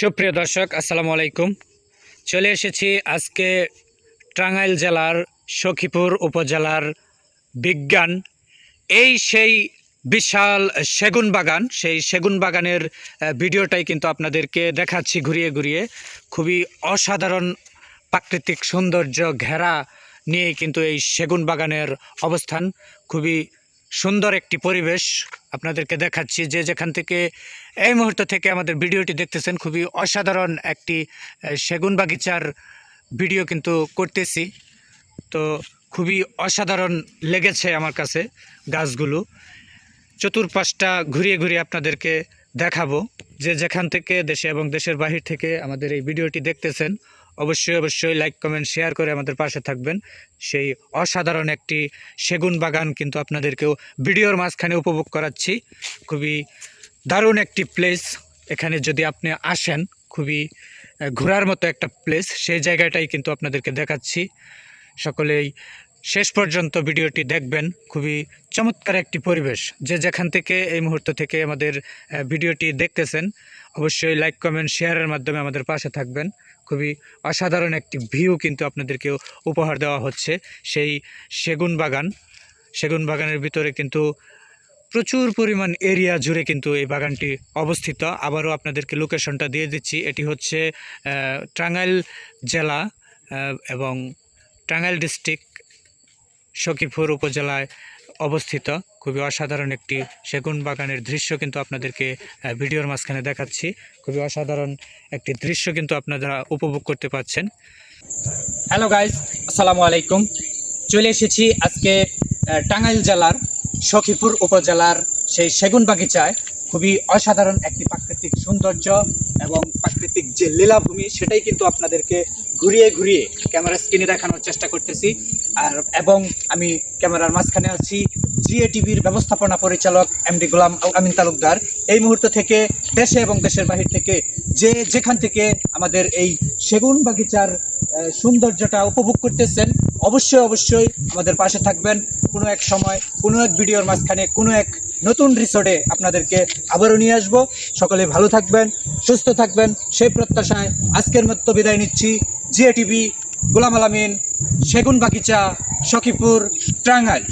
সুপ্রিয় দর্শক, আসসালামু আলাইকুম। চলে এসেছি আজকে টাঙ্গাইল জেলার সখীপুর উপজেলার বিজ্ঞান। এই সেই বিশাল সেগুন বাগান, সেই সেগুন বাগানের ভিডিওটাই কিন্তু আপনাদেরকে দেখাচ্ছি ঘুরিয়ে ঘুরিয়ে। খুবই অসাধারণ প্রাকৃতিক সৌন্দর্য ঘেরা নিয়ে কিন্তু এই সেগুন বাগানের অবস্থান। খুবই সুন্দর একটি পরিবেশ। আপনাদেরকে দেখাচ্ছি যে যেখান থেকে এই মুহূর্ত থেকে আমাদের ভিডিওটি দেখতেছেন, খুবই অসাধারণ একটি সেগুন বাগিচার ভিডিও কিন্তু করতেছি। তো খুবই অসাধারণ লেগেছে আমার কাছে গাছগুলো। চতুর্পাশটা ঘুরিয়ে ঘুরিয়ে আপনাদেরকে দেখাবো যে যেখান থেকে দেশে এবং দেশের বাহির থেকে আমাদের এই ভিডিওটি দেখতেছেন অবশ্যই অবশ্যই লাইক কমেন্ট শেয়ার করে আমাদের পাশে থাকবেন। সেই অসাধারণ একটি সেগুন বাগান কিন্তু আপনাদেরকেও ভিডিওর মাঝখানে উপভোগ করাচ্ছি। খুবই দারুণ একটি প্লেস এখানে যদি আপনি আসেন, খুবই ঘোরার মতো একটা প্লেস সেই জায়গাটাই কিন্তু আপনাদেরকে দেখাচ্ছি। সকলেই শেষ পর্যন্ত ভিডিওটি দেখবেন। খুবই চমৎকার একটি পরিবেশ। যে যেখান থেকে এই মুহূর্ত থেকে আমাদের ভিডিওটি দেখতেছেন, অবশ্যই লাইক কমেন্ট শেয়ারের মাধ্যমে আমাদের পাশে থাকবেন। খুবই অসাধারণ একটি ভিউ কিন্তু আপনাদেরকে উপহার দেওয়া হচ্ছে সেই সেগুন বাগান। সেগুন বাগানের ভিতরে কিন্তু প্রচুর পরিমাণ এরিয়া জুড়ে কিন্তু এই বাগানটি অবস্থিত। আবারও আপনাদেরকে লোকেশনটা দিয়ে দিচ্ছি। এটি হচ্ছে টাঙ্গাইল জেলা এবং টাঙ্গাইল ডিস্ট্রিক্ট সখীপুর উপজেলায় অবস্থিত। খুবই অসাধারণ একটি সেগুন বাগানের দৃশ্য কিন্তু আপনাদেরকে ভিডিওর মাঝখানে দেখাচ্ছি। খুবই অসাধারণ একটি দৃশ্য কিন্তু আপনারা উপভোগ করতে পাচ্ছেন। হ্যালো গাইজ আসসালামু আলাইকুম। চলে এসেছি আজকে টাঙ্গাইল জেলার সখীপুর উপজেলার সেই সেগুন বাগিচায়। খুবই অসাধারণ একটি প্রাকৃতিক সৌন্দর্য এবং প্রাকৃতিক যে লীলাভূমি, সেটাই কিন্তু আপনাদেরকে ঘুরিয়ে ঘুরিয়ে ক্যামেরা স্ক্রিনে দেখানোর চেষ্টা করতেছি। আর, এবং আমি ক্যামেরার মাঝখানে আছি জিএ টিভির ব্যবস্থাপনা পরিচালক এমডি গোলাম আমিন তালুকদার। এই মুহূর্ত থেকে দেশে এবং দেশের বাহির থেকে যে যেখান থেকে আমাদের এই সেগুন বাগিচার সৌন্দর্যটা উপভোগ করতেছেন, অবশ্যই অবশ্যই আমাদের পাশে থাকবেন। কোনো এক সময়, কোনো এক ভিডিওর মাঝখানে, কোনো এক নতুন রিসোর্টে আপনাদেরকে আবারও নিয়ে আসব। সকলে ভালো থাকবেন, সুস্থ থাকবেন। সেই প্রত্যাশায় আজকের মতো বিদায় নিচ্ছি। জিএ টিভি, গোলাম আলামিন সেগুন বাগিচা সখিপুর, টাঙ্গাইল।